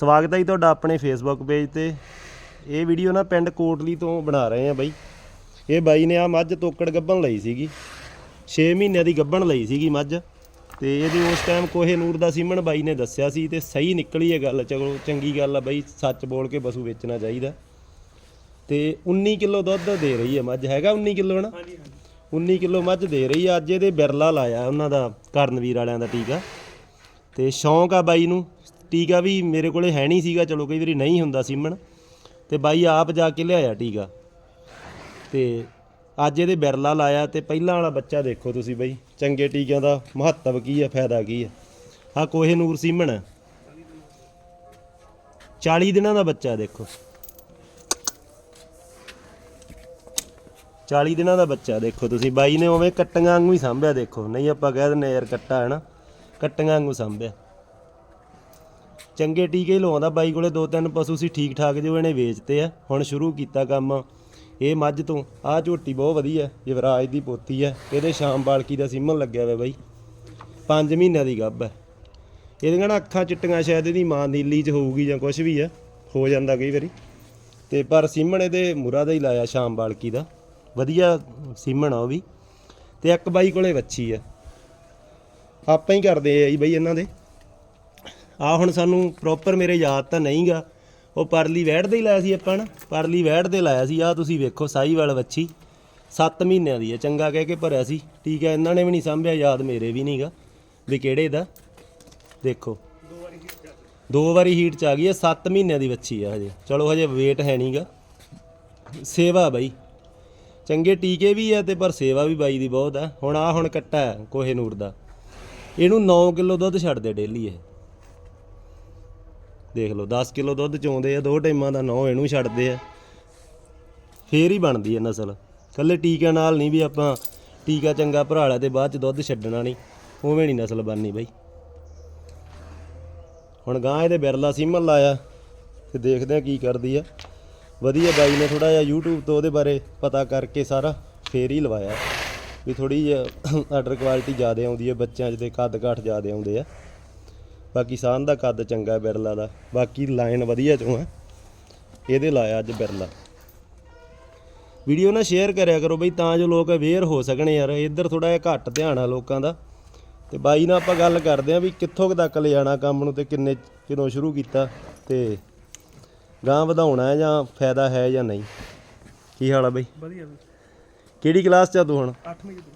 ਸਵਾਗਤ ਹੈ ਜੀ ਤੁਹਾਡਾ ਆਪਣੇ ਫੇਸਬੁੱਕ ਪੇਜ ਤੇ। ਇਹ ਵੀਡੀਓ ਨਾ ਪਿੰਡ ਕੋਟਲੀ ਤੋਂ ਬਣਾ ਰਹੇ ਆ ਬਾਈ। ਇਹ ਬਾਈ ਨੇ ਆ ਮੱਝ ਤੋਕੜ ਗੱਭਣ ਲਈ ਸੀਗੀ। 6 ਮਹੀਨਿਆਂ ਦੀ ਗੱਭਣ ਲਈ ਸੀਗੀ ਮੱਝ। ਤੇ ਇਹਦੇ ਉਸ ਟਾਈਮ ਕੋਹੇ ਨੂਰ ਦਾ ਸੀਮਨ ਬਾਈ ਨੇ ਦੱਸਿਆ ਸੀ ਤੇ ਸਹੀ ਨਿਕਲੀ ਇਹ ਗੱਲ। ਚਲੋ ਚੰਗੀ ਗੱਲ ਆ ਬਾਈ ਸੱਚ ਬੋਲ ਕੇ ਪਸ਼ੂ ਵੇਚਣਾ ਚਾਹੀਦਾ। ਤੇ 19 ਕਿਲੋ ਦੁੱਧ ਦੇ ਰਹੀ ਹੈ ਮੱਝ। ਹੈਗਾ 19 ਕਿਲੋ ਨਾ ਹਾਂਜੀ ਹਾਂਜੀ। 19 ਕਿਲੋ ਮੱਝ ਦੇ ਰਹੀ ਆ। ਅੱਜ ਇਹਦੇ ਬਿਰਲਾ ਲਾਇਆ ਉਹਨਾਂ ਦਾ ਕਰਨਵੀਰ ਵਾਲਿਆਂ ਦਾ ਟੀਕਾ। ਤੇ ਸ਼ੌਂਕ ਆ ਬਾਈ ਨੂੰ। ਟੀਕਾ ਵੀ ਮੇਰੇ ਕੋਲੇ ਹੈ ਨਹੀਂ ਸੀਗਾ, ਚਲੋ ਕਈ ਵਾਰੀ ਨਹੀਂ ਹੁੰਦਾ ਸੀਮਣ। ਤੇ ਬਾਈ ਆਪ ਜਾ ਕੇ ਲਿਆਇਆ ਟੀਕਾ। ਤੇ ਅੱਜ ਇਹਦੇ ਬਿਰਲਾ ਲਾਇਆ ਤੇ ਪਹਿਲਾਂ ਵਾਲਾ ਬੱਚਾ ਦੇਖੋ ਤੁਸੀਂ ਬਾਈ, ਚੰਗੇ ਟੀਕਿਆਂ ਦਾ ਮਹੱਤਵ ਕੀ ਹੈ ਫਾਇਦਾ ਕੀ ਹੈ ਆ ਕੋਹੇ ਨੂਰ ਸੀਮਣ। ਹੈ 40 ਦਿਨਾਂ ਦਾ ਬੱਚਾ ਦੇਖੋ। 40 ਦਿਨਾਂ ਦਾ ਬੱਚਾ ਦੇਖੋ ਤੁਸੀਂ। ਬਾਈ ਨੇ ਉਵੇਂ ਕੱਟੀਆਂ ਵਾਂਗੂ ਹੀ ਸਾਂਭਿਆ ਦੇਖੋ। ਨਹੀਂ ਆਪਾਂ ਕਹਿ ਦਿੰਨੇ ਯਾਰ ਕੱਟਾ, ਹੈ ਨਾ? ਕੱਟੀਆਂ ਵਾਂਗੂ ਸਾਂਭਿਆ। ਚੰਗੇ ਟੀਕੇ ਹੀ ਲਵਾਉਂਦਾ, ਬਾਈ ਕੋਲੇ ਦੋ ਤਿੰਨ ਪਸ਼ੂ ਸੀ, ਠੀਕ ਠਾਕ ਜੋ ਇਹਨੇ ਵੇਚਤੇ ਆ। ਹੁਣ ਸ਼ੁਰੂ ਕੀਤਾ ਕੰਮ। ਇਹ ਮੱਝ ਤੋਂ, ਆਹ ਝੋਟੀ ਬਹੁਤ ਵਧੀਆ, ਯੁਵਰਾਜ ਦੀ ਪੋਤੀ ਹੈ ਇਹਦੇ ਸ਼ਾਮ ਬਾਲਕੀ ਦਾ ਸੀਮਨ ਲੱਗਿਆ ਹੋਇਆ ਬਾਈ। 5 ਮਹੀਨਿਆਂ ਦੀ ਗੱਭ ਹੈ ਇਹਦੀਆਂ ਨਾ ਅੱਖਾਂ ਚਿੱਟੀਆਂ ਸ਼ਾਇਦ ਇਹਦੀ ਮਾਂ ਨੀਲੀ ਚ ਹੋਊਗੀ ਜਾਂ ਕੁਝ ਵੀ ਹੈ ਹੋ ਜਾਂਦਾ ਕਈ ਵਾਰੀ। ਤੇ ਪਰ ਸੀਮਣ ਇਹਦੇ ਮੁਰਾ ਦਾ ਹੀ ਲਾਇਆ ਸ਼ਾਮ ਬਾਲਕੀ ਦਾ। ਵਧੀਆ ਸੀਮਣ ਆ ਉਹ ਵੀ। ਤੇ ਇੱਕ ਬਾਈ ਕੋਲੇ ਵੱਛੀ ਆ। ਆਪਾਂ ਹੀ ਕਰਦੇ ਆ ਜੀ ਬਈ ਇਹਨਾਂ ਦੇ। ਆ ਹੁਣ ਸਾਨੂੰ ਪ੍ਰੋਪਰ ਮੇਰੇ ਯਾਦ ਤਾਂ ਨਹੀਂਗਾ। ਉਹ ਪਰਲੀ ਵੈੜ ਦੇ ਹੀ ਲਾਇਆ ਸੀ ਆਪਾਂ ਨਾ। ਪਰਲੀ ਵੈੜ ਦੇ ਲਾਇਆ ਸੀ। ਆ ਤੁਸੀਂ ਵੇਖੋ ਸਾਈਵਾਲ ਵੱਛੀ। 7 ਮਹੀਨਿਆਂ ਦੀ ਹੈ, ਚੰਗਾ ਕਹਿ ਕੇ ਭਰਿਆ ਸੀ। ਠੀਕ ਹੈ, ਇਹਨਾਂ ਨੇ ਵੀ ਨਹੀਂ ਸਾਂਭਿਆ, ਯਾਦ ਮੇਰੇ ਵੀ ਨਹੀਂਗਾ। ਵੀ ਕਿਹੜੇ ਦਾ? ਦੇਖੋ। ਦੋ ਵਾਰੀ ਹੀਟ ਚ ਆ ਗਈ ਹੈ 7 ਮਹੀਨਿਆਂ ਦੀ ਵੱਛੀ ਆ ਹਜੇ। ਚਲੋ ਹਜੇ weight ਹੈ ਨਹੀਂਗਾ। ਸੇਵਾ ਬਾਈ। ਚੰਗੇ ਟੀਕੇ ਵੀ ਆ ਤੇ ਪਰ ਸੇਵਾ ਵੀ ਬਾਈ ਦੀ ਬਹੁਤ ਆ। ਹੁਣ ਆ ਹੁਣ ਕੱਟਾ ਕੋਹੇ ਨੂਰ ਦਾ। ਇਹਨੂੰ 9 ਕਿਲੋ ਦੁੱਧ ਛੱਡਦੇ ਡੇਲੀ ਇਹ। ਦੇਖ ਲਓ 10 ਕਿਲੋ ਦੁੱਧ ਚੋਂਦੇ ਆ, ਦੋ ਟਾਈਮਾਂ ਦਾ 9 ਇਹਨੂੰ ਛੱਡਦੇ ਆ। ਫੇਰ ਹੀ ਬਣਦੀ ਹੈ ਨਸਲ। ਕੱਲੇ ਟੀਕਿਆਂ ਨਾਲ ਨਹੀਂ ਵੀ ਆਪਾਂ ਟੀਕਾ ਚੰਗਾ ਭਰਾ ਲਿਆ ਤੇ ਬਾਅਦ ਚ ਦੁੱਧ ਛੱਡਣਾ ਨਹੀਂ। ਉਵੇਂ ਨਹੀਂ ਨਸਲ ਬਣਨੀ ਬਾਈ। ਹੁਣ ਗਾਂ ਇਹਦੇ ਬਿਰਲਾ ਸੀਮਨ ਲਾਇਆ ਤੇ ਦੇਖਦੇ ਆ ਕੀ ਕਰਦੀ ਆ। ਵਧੀਆ ਬਾਈ ਨੇ ਥੋੜਾ ਜਿਹਾ YouTube ਤੋਂ ਉਹਦੇ ਬਾਰੇ ਪਤਾ ਕਰਕੇ ਸਾਰਾ ਫੇਰ ਹੀ ਲਵਾਇਆ। ਵੀ ਥੋੜੀ ਜਿਹੀ ਆਰਡਰ ਕੁਆਲਿਟੀ ਜ਼ਿਆਦਾ ਆਉਂਦੀ ਹੈ ਬੱਚਿਆਂ 'ਚ ਦੇ ਕੱਦ ਕਾਠ ਜ਼ਿਆਦਾ ਆਉਂਦੇ ਆ। ਬਾਕੀ ਸਾਨ ਦਾ ਕੱਦ ਚੰਗਾ ਬਿਰਲਾ ਦਾ। ਬਾਕੀ ਲਾਈਨ ਵਧੀਆ ਚੋਂ ਹੈ। ਇਹਦੇ ਲਾਇਆ ਅੱਜ ਬਿਰਲਾ। ਵੀਡੀਓ ਨਾ ਸ਼ੇਅਰ ਕਰਿਆ ਕਰੋ ਬਈ ਤਾਂ ਜੋ ਲੋਕ ਅਵੇਅਰ ਹੋ ਸਕਣ ਯਾਰ। ਇੱਧਰ ਥੋੜਾ ਜਿਹਾ ਘੱਟ ਧਿਆਨ ਆ ਲੋਕਾਂ ਦਾ। ਤੇ ਬਾਈ ਨਾਲ ਆਪਾਂ ਗੱਲ ਕਰਦੇ ਆਂ ਵੀ ਕਿੱਥੋਂ ਤੱਕ ਲੈ ਜਾਣਾ ਕੰਮ ਨੂੰ ਤੇ ਕਿੰਨੇ ਕਿਦੋਂ ਸ਼ੁਰੂ ਕੀਤਾ ਤੇ ਗਾਂ ਵਧਾਉਣਾ ਹੈ ਜਾਂ ਫਾਇਦਾ ਹੈ ਜਾਂ ਨਹੀਂ। ਕੀ ਹਾਲ ਆ ਬਈ? ਵਧੀਆ ਬਈ। ਕਿਹੜੀ ਕਲਾਸ ਚ ਆ ਤੂੰ ਹੁਣ? 8ਵੀਂ ਕਿਤੇ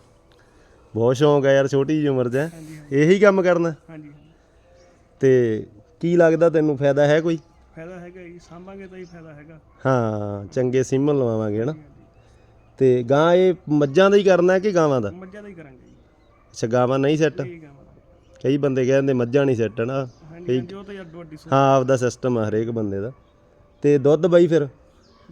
ਬਹੁਤ ਸ਼ੌਂਕ ਆ ਯਾਰ ਛੋਟੀ ਜਿਹੀ ਉਮਰ 'ਚ ਇਹੀ ਕੰਮ ਕਰਨਾ? ਹਾਂਜੀ। ਤੇ ਕੀ ਲੱਗਦਾ ਤੈਨੂੰ ਫਾਇਦਾ ਹੈ ਕੋਈ? ਫਾਇਦਾ ਹੈਗਾ ਜੀ ਸਾਂਭਾਂਗੇ ਤਾਂ ਹੀ ਫਾਇਦਾ ਹੈਗਾ। ਹਾਂ ਚੰਗੇ ਸਿੰਮਲ ਲਵਾਵਾਂਗੇ ਹਨਾ? ਤੇ ਗਾਂ ਇਹ ਮੱਝਾਂ ਦਾ ਹੀ ਕਰਨਾ ਹੈ ਕਿ ਗਾਵਾਂ ਦਾ? ਮੱਝਾਂ ਦਾ ਹੀ ਕਰਾਂਗੇ ਜੀ। ਅੱਛਾ ਗਾਵਾਂ ਨਹੀਂ ਸੈੱਟ? ਠੀਕ ਕਈ ਬੰਦੇ ਕਹਿੰਦੇ ਮੱਝਾਂ ਨਹੀਂ ਸੈੱਟ ਨਾ ਹਾਂਜੀ ਹਾਂਜੀ ਉਹ ਤਾਂ ਯਾਰ ਵੱਡੀ ਸੋ ਹਾਂ ਆਪਦਾ ਸਿਸਟਮ ਆ ਹਰੇਕ ਬੰਦੇ ਦਾ। ਤੇ ਦੁੱਧ ਬਈ ਫਿਰ?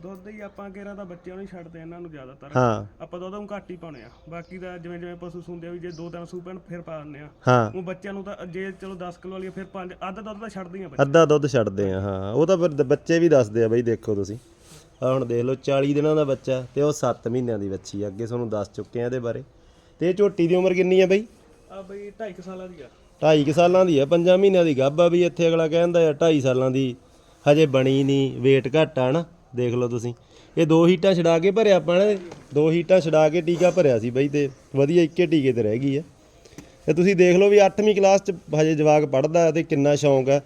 ਦੁੱਧ ਹੀ ਆਪਾਂ ਕਿਹੜਾ ਤਾਂ ਬੱਚਿਆਂ ਨੂੰ ਹੀ ਛੱਡਦੇ ਆ ਇਹਨਾਂ ਨੂੰ ਜ਼ਿਆਦਾਤਰ। ਹਾਂ। ਆਪਾਂ ਦੁੱਧ ਨੂੰ ਘੱਟ ਹੀ ਪਾਉਣੇ ਆ। ਬਾਕੀ ਤਾਂ ਜਿਵੇਂ ਜਿਵੇਂ ਪਸ਼ੂ ਸੁੰਦੇ ਆ ਵੀ ਜੇ ਦੋ ਤਿੰਨ ਸੂ ਪੈਣ ਫਿਰ ਪਾ ਦਿੰਦੇ ਆ। ਹਾਂ। ਉਹ ਬੱਚਿਆਂ ਨੂੰ ਤਾਂ ਜੇ ਚਲੋ 10 ਕਿਲੋ ਵਾਲੀ ਫਿਰ ਪੰਜ ਅੱਧ ਦੁੱਧ ਤਾਂ ਛੱਡਦੇ ਆ ਬੱਚੇ। ਅੱਧਾ ਦੁੱਧ ਛੱਡਦੇ ਆ ਹਾਂ। ਉਹ ਤਾਂ ਫਿਰ ਦ- ਬੱਚੇ ਵੀ ਦੱਸਦੇ ਆ ਬਈ ਦੇਖੋ ਤੁਸੀਂ। ਆ ਹੁਣ ਦੇਖ ਲਓ 40 ਦਿਨਾਂ ਦਾ ਬੱਚਾ ਤੇ ਉਹ 7 ਮਹੀਨਿਆਂ ਦੀ ਬੱਚੀ ਆ। ਅੱਗੇ ਤੁਹਾਨੂੰ ਦੱਸ ਚੁੱਕੇ ਆ ਇਹਦੇ ਬਾਰੇ। ਤੇ ਇਹ ਝੋਟੀ ਦੀ ਉਮਰ ਕਿੰਨੀ ਆ ਬਈ? ਆ ਬਈ 2.5 ਸਾਲਾਂ ਦੀ ਆ। 2.5 ਸਾਲਾਂ ਦੀ ਆ 5 ਮਹੀਨਿਆਂ ਦੀ ਗੱਭ ਆ ਵੀ ਇੱਥੇ ਅਗਲਾ ਕਹਿੰਦਾ ਆ 2.5 ਸਾਲਾਂ ਦੀ। ਹਜੇ ਬਣੀ ਨਹੀਂ weight ਘੱਟ ਆ ਨਾ। ਦੇਖ ਲਓ ਤੁਸੀਂ। ਇਹ ਦੋ ਹੀਟਾਂ ਛਡਾ ਕੇ ਭਰਿਆ ਆਪਾਂ ਨੇ। ਦੋ ਹੀਟਾਂ ਛਡਾ ਕੇ ਟੀਕਾ ਭਰਿਆ ਸੀ ਬਈ ਤੇ ਵਧੀਆ ਇੱਕੇ ਟੀਕੇ ਤੇ ਰਹਿ ਗਈ ਆ। ਤੇ ਤੁਸੀਂ ਦੇਖ ਲਓ ਵੀ 8ਵੀਂ ਕਲਾਸ ਚ ਹਜੇ ਜਵਾਕ ਪੜਦਾ ਤੇ ਕਿੰਨਾ ਸ਼ੌਂਕ ਆ।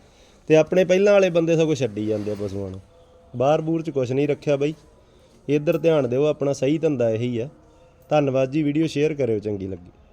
ਤੇ ਆਪਣੇ ਪਹਿਲਾਂ ਵਾਲੇ ਬੰਦੇ ਸਗੋਂ ਛੱਡੀ ਜਾਂਦੇ ਆ ਪਸ਼ੂਆਂ ਨੂੰ। ਬਾਹਰ ਬੂਰ ਚ ਕੁਝ ਨਹੀਂ ਰੱਖਿਆ ਬਈ। ਇੱਧਰ ਧਿਆਨ ਦਿਓ, ਆਪਣਾ ਸਹੀ ਧੰਦਾ ਇਹੀ ਆ। ਧੰਨਵਾਦ ਜੀ, ਵੀਡੀਓ ਸ਼ੇਅਰ ਕਰਿਓ, ਚੰਗੀ ਲੱਗੀ।